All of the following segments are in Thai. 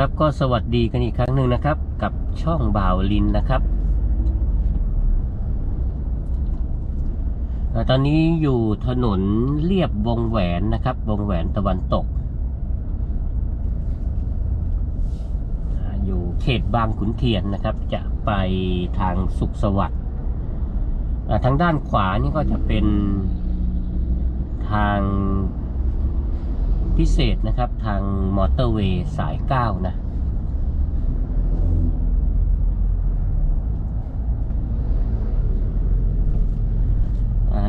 ครับก็สวัสดีกันอีกครั้งหนึ่งนะครับ กับช่องบ่าวลินนะครับ ตอนนี้อยู่ถนนเรียบวงแหวนนะครับ วงแหวนตะวันตก อยู่เขตบางขุนเทียนนะครับ จะไปทางสุขสวัสดิ์ทางด้านขวานี่ก็จะเป็นทาง พิเศษนะครับทางมอเตอร์เวย์สาย 9 นะ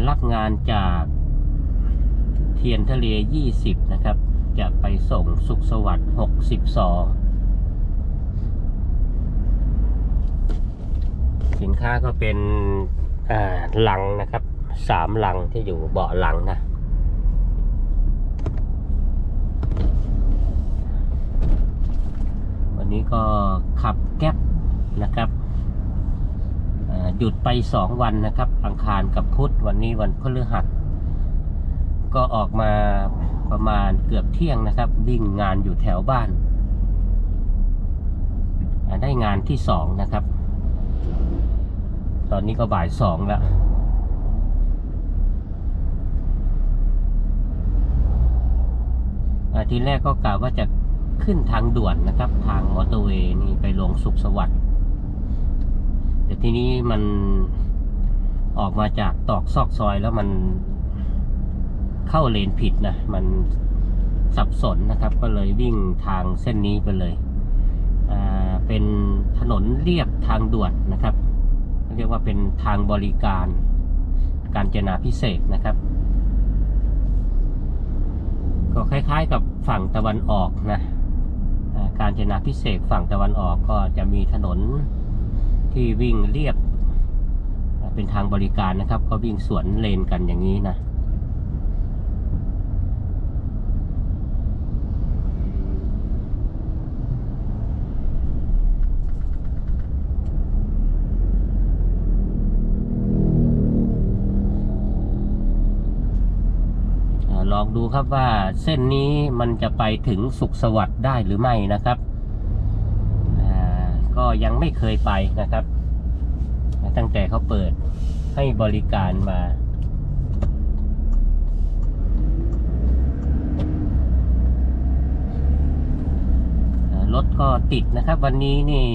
รับงานจากเทียนทะเล 20 นะครับ จะไปส่งสุขสวัสดิ์62 สินค้าก็เป็นอ่าลังนะครับสามลังที่อยู่เบาะหลังนะ วั นี้ก็ขับแก๊ปนะครับหยุดไปสองวันนะครับ อังคารกับพุธวันนี้วันพฤหัส ก็ออกมาประมาณเกือบเที่ยงนะครับวิ่งงานอยู่แถวบ้าน ได้งานที่สองนะครับ ตอนนี้ก็บ่ายสองแล้วทีแรกก็กะว่าจะ ขึ้นทางด่วนนะครับ ทางมอเตอร์เวย์นี่ไปลงสุขสวัสดิ์แต่ทีนี้มันออกมาจากตอกซอกซอยแล้วมันเข้าเลนผิดนะ มันสับสนนะครับ ก็เลยวิ่งทางเส้นนี้ไปเลยอ่าเป็นถนนเรียบทางด่วนนะครับ เรียกว่าเป็นทางบริการการเจนาพิเศษนะครับ ก็คล้ายๆกับฝั่งตะวันออกนะ การจนาพิเศษฝั่งตะวันออกก็จะมีถนนที่วิ่งเรียบเป็นทางบริการนะครับ ก็วิ่งสวนเลนกันอย่างนี้นะ ครับว่าเส้นนี้มันจะไปถึงสุขสวัสดิ์ได้หรือไม่นะครับก็ยังไม่เคยไปนะครับ ตั้งแต่เขาเปิดให้บริการมารถก็ติดนะครับ วันนี้นี่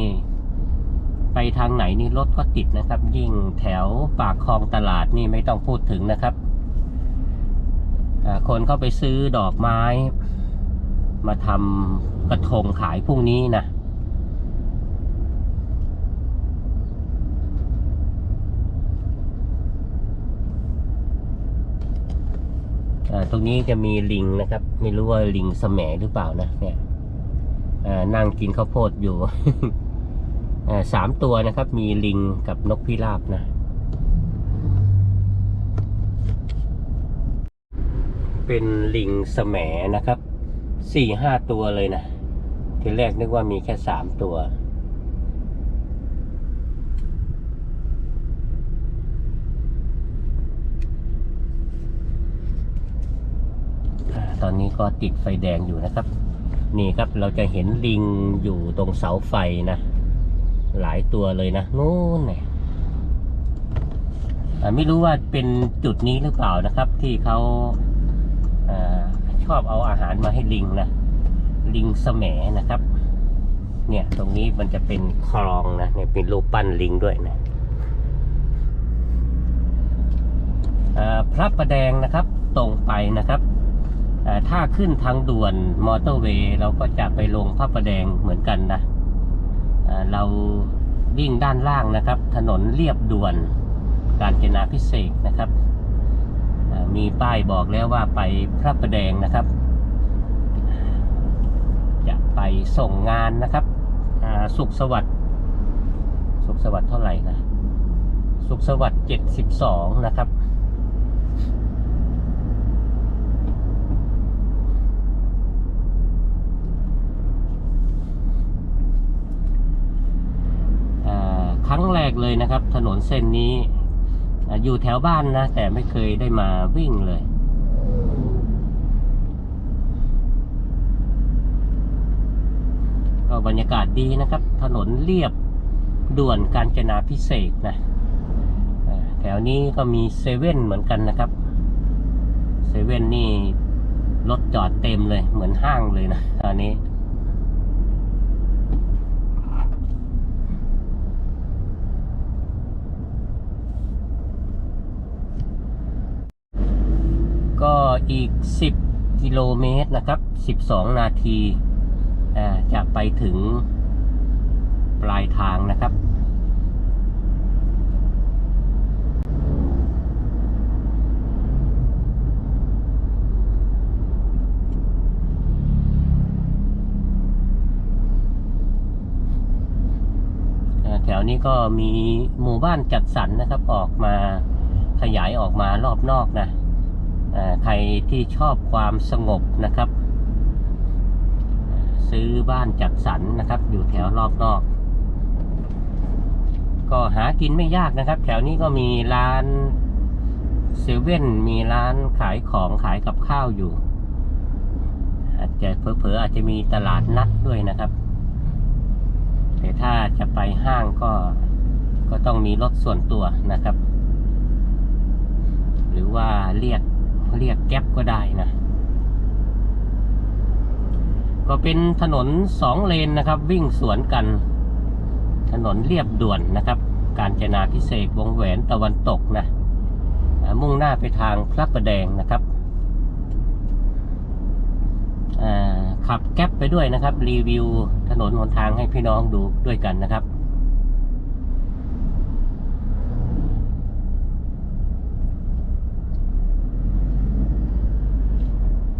ไปทางไหนนี่รถก็ติดนะครับ ยิ่งแถวปากคลองตลาดนี่ไม่ต้องพูดถึงนะครับ คนเข้าไปซื้อดอกไม้ มาทำกระทงขายพรุ่งนี้นะตรงนี้จะมีลิงนะครับ ไม่รู้ว่าลิงแสมหรือเปล่านะเนี่ยนั่งกินข้าวโพดอยู่สามตัวนะครับ มีลิงกับนกพิราบนะ เป็นลิงแสมนะครับสี่ห้าตัวเลยนะทีแรกนึกว่ามีแค่สามตัว ตอนนี้ก็ติดไฟแดงอยู่นะครับ นี่ครับเราจะเห็นลิงอยู่ตรงเสาไฟนะ หลายตัวเลยนะนู่นไงอ่ไม่รู้ว่าเป็นจุดนี้หรือเปล่านะครับ ที่เขา อชอบเอาอาหารมาให้ลิงนะ ลิงแสมนะครับ เนี่ยตรงนี้มันจะเป็นคลองนะเนี่ยเป็นรูปปั้นลิงด้วยนะพระประแดงนะครับตรงไปนะครับถ้าขึ้นทางด่วนมอเตอร์เวย์เราก็จะไปลงพระประแดงเหมือนกันนะเราวิ่งด้านล่างนะครับ ถนนเรียบด่วน การจนาพิเศษนะครับ มีป้ายบอกแล้วว่าไปพระประแดงนะครับ จะไปส่งงานนะครับสุขสวัสดิ์สุขสวัสดิ์เท่าไหร่นะ สุขสวัสดิ์เจ็ดสิบสองนะครับ ครั้งแรกเลยนะครับ ถนนเส้นนี้ อยู่แถวบ้านนะ แต่ไม่เคยได้มาวิ่งเลย ก็บรรยากาศดีนะครับ ถนนเรียบด่วนกาญจนาพิเศษนะแถวนี้ก็มีเซเว่นเหมือนกันนะครับเซเว่นนี่รถจอดเต็มเลยเหมือนห้างเลยนะตอนนี้ ก็ อีก 10 กิโลเมตรนะครับ 12 นาทีจะไปถึงปลายทางนะครับ แถวนี้ก็มีหมู่บ้านจัดสรรนะครับออกมาขยายออกมารอบนอกนะ ใครที่ชอบความสงบนะครับ ซื้อบ้านจัดสรรนะครับ อยู่แถวรอบนอก ก็หากินไม่ยากนะครับ แถวนี้ก็มีร้านเซเว่นมีร้านขายของขายกับข้าวอยู่อาจจะเผลอๆอาจจะมีตลาดนัดด้วยนะครับแต่ถ้าจะไปห้างก็ก็ต้องมีรถส่วนตัวนะครับ หรือว่าเรียก เรียกแก๊ปก็ได้นะ ก็เป็นถนนสองเลนนะครับ วิ่งสวนกัน ถนนเรียบด่วนนะครับ การจนาพิเศษวงแหวนตะวันตกนะ มุ่งหน้าไปทางพระประแดงนะครับขับแก๊ปไปด้วยนะครับ รีวิวถนนหนทางให้พี่น้องดูด้วยกันนะครับ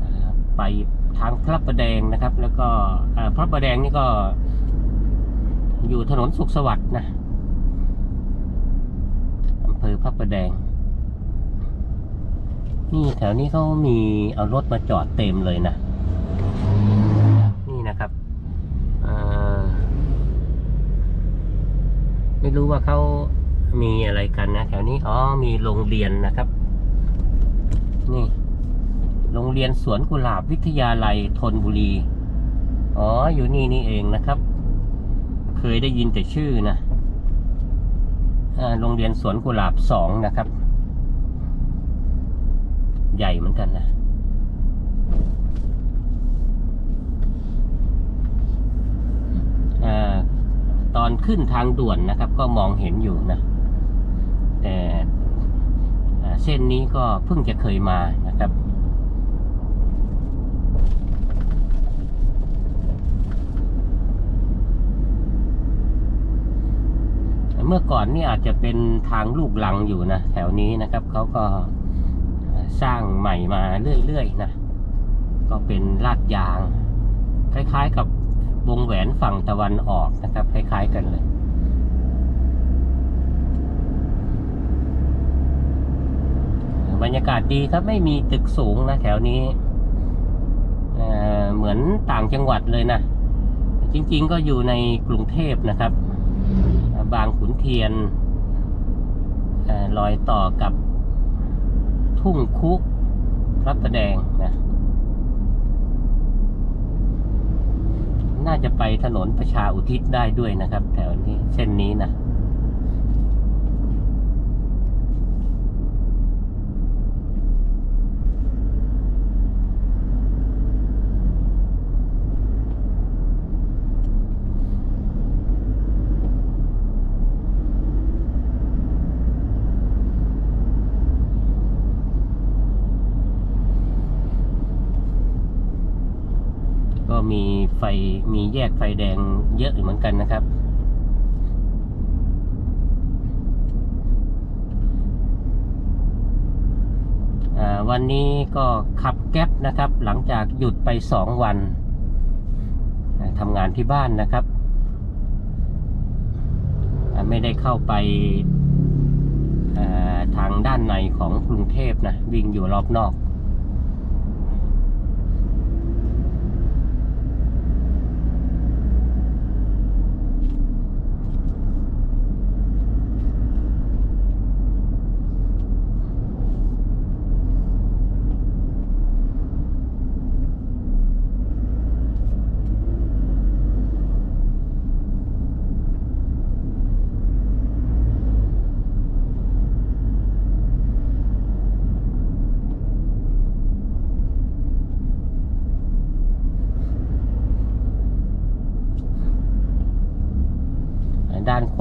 อ่า ไปทางพระประแดงนะครับ แล้วก็พระประแดงนี่ก็อยู่ถนนสุขสวัสดิ์นะอำเภอพระประแดง นี่แถวนี้เขามีเอารถมาจอดเต็มเลยนะนี่นะครับไม่รู้ว่าเขามีอะไรกันนะ แถวนี้อ๋อมีโรงเรียนนะครับ นี่ โรงเรียนสวนกุหลาบวิทยาลัยธนบุรี อ๋อ อยู่นี่นี่เองนะครับ เคยได้ยินแต่ชื่อนะโรงเรียนสวนกุหลาบสองนะครับ ใหญ่เหมือนกันนะตอนขึ้นทางด่วนนะครับ ก็มองเห็นอยู่นะ แต่เส้นนี้ก็เพิ่งจะเคยมานะครับ เมื่อก่อนนี่อาจจะเป็นทางลูกลังอยู่นะแถวนี้นะครับเขาก็สร้างใหม่มาเรื่อยๆนะก็เป็นลาดยาง คล้ายๆกับวงแหวนฝั่งตะวันออกนะครับ คล้ายๆกันเลยบรรยากาศดีครับไม่มีตึกสูงนะแถวนี้เเหมือนต่างจังหวัดเลยนะ จริง ๆ ก็อยู่ในกรุงเทพนะครับ บางขุนเทียนเอ่อรอยต่อกับทุ่งคุพระประแดงนะน่าจะไปถนนประชาอุทิศได้ด้วยนะครับ แถวนี้เส้นนี้นะ ก็ มีไฟมีแยกไฟแดงเยอะอยู่เหมือนกันนะครับอ่าวันนี้ก็ขับแก๊ปนะครับ หลังจากหยุดไปสองวันทำงานที่บ้านนะครับ ไม่ได้เข้าไปอ่าทางด้านในของกรุงเทพนะ วิ่งอยู่รอบนอก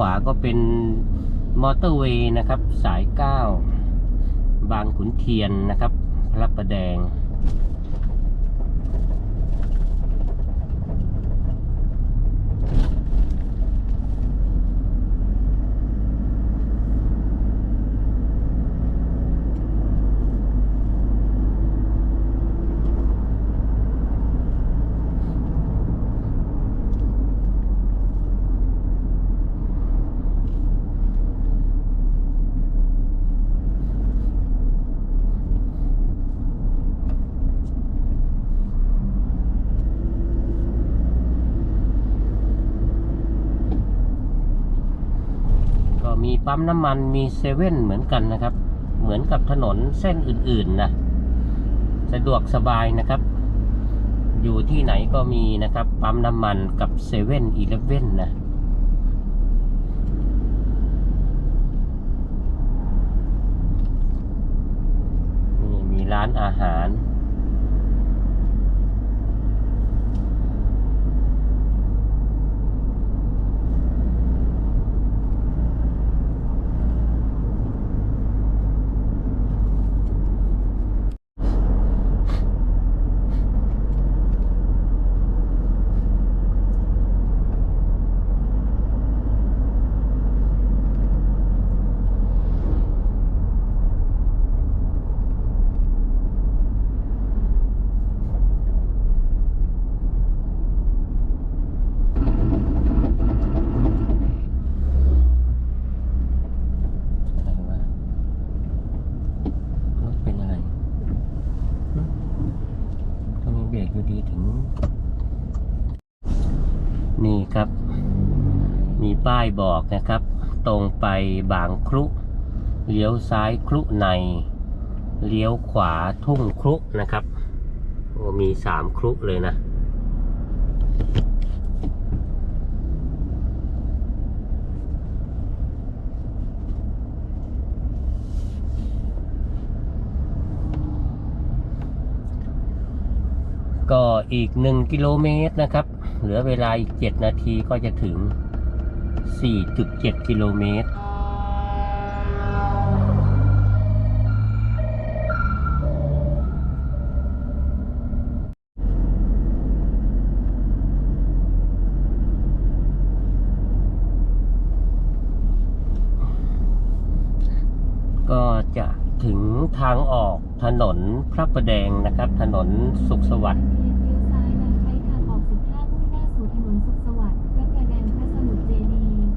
วาก็เป็นมอเตอร์เวย์นะครับ สาย 9 บางขุนเทียนนะครับพระประแดง ก็มี ปั๊มน้ำมันมีเซเว่นเหมือนกันนะครับ เหมือนกับถนนเส้นอื่นๆนะสะดวกสบายนะครับ อยู่ที่ไหนก็มีนะครับ ปั๊มน้ำมันกับเซเว่นอีเลฟเว่นนะนี่มีร้านอาหาร อะไรวะรถเป็นอะไรหึทำไมเบรกอยู่ดีถึง นี่ครับ มีป้าย บอกนะครับ ตรงไปบางครุเลี้ยวซ้ายครุใน เลี้ยวขวาทุ่งครุนะครับโอ้มีสามครุเลยนะ ก็อีก1กิโลเมตรนะครับ เหลือเวลาอีก7นาทีก็จะถึง 4.7 กิโลเมตร ก็จะถึงทางออกถนนพระประแดงนะครับ ถนนสุขสวัสดิ์ เลี้ยวซ้ายแล้วใช้ทางออก 15 มุ่งหน้าสู่ถนนสุขสวัสดิ์พระประแดงพระสมุทรเจดีย์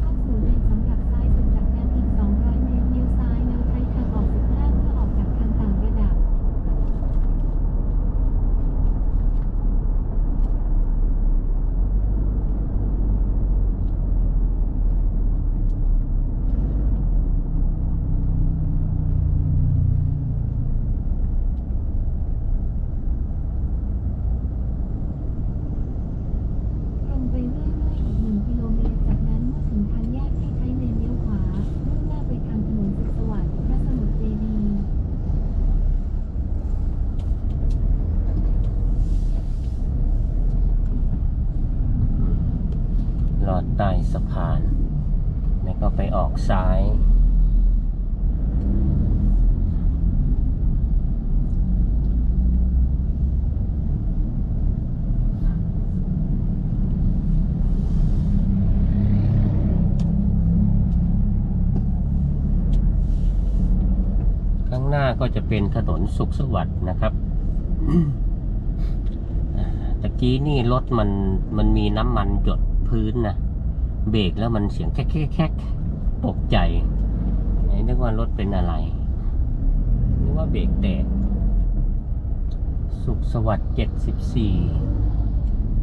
เข้าสู่เลนสำหรับซ้ายสุดจากนั้นอีก 200 เมตรเลี้ยวซ้ายแล้วใช้ทางออก 15 เพื่อออกจากทางต่างระดับ ตรงไปเรื่อยๆอีก 1 กิโลเมตร จากนั้นเมื่อถึงทางแยกให้ใช้เลนเลี้ยวขวา มุ่งหน้าไปทางถนนสุขสวัสดิ์พระสมุทรเจดีย์ ลอดใต้สะพาน แล้วก็ไปออก ซ้าย ข้างหน้าก็จะเป็นถนนสุขสวัสดิ์นะครับตะกี้นี่รถมันมันมีน้ำมันหยดพื้นนะ เบรกแล้วมันเสียงแค่แค่แค่ ตกใจนึกว่ารถเป็นอะไร นึกว่าเบรกแตก สุขสวัสดิ์เจ็ดสิบสี่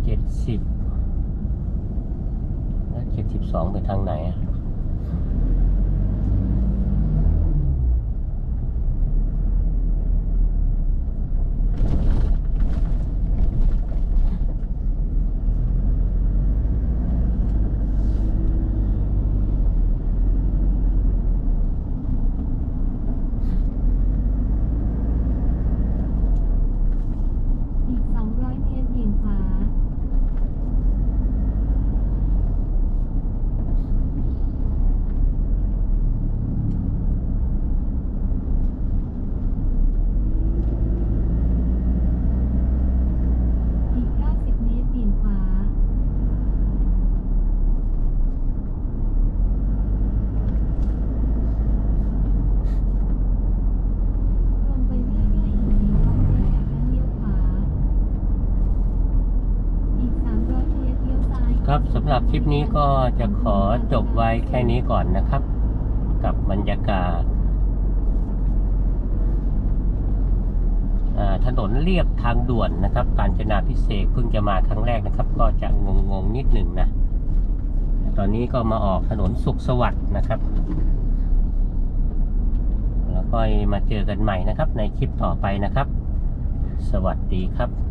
เจ็ดสิบแล้วเจ็ดสิบสองไปทางไหนอะ ครับสำหรับคลิปนี้ก็จะขอจบไว้แค่นี้ก่อนนะครับ กับบรรยากาศถนนเรียบทางด่วนนะครับ การจนาพิเศษเพิ่งจะมาครั้งแรกนะครับ ก็จะงงๆนิดหนึ่งนะ ตอนนี้ก็มาออกถนนสุขสวัสดิ์นะครับ แล้วก็มาเจอกันใหม่นะครับ ในคลิปต่อไปนะครับ สวัสดีครับ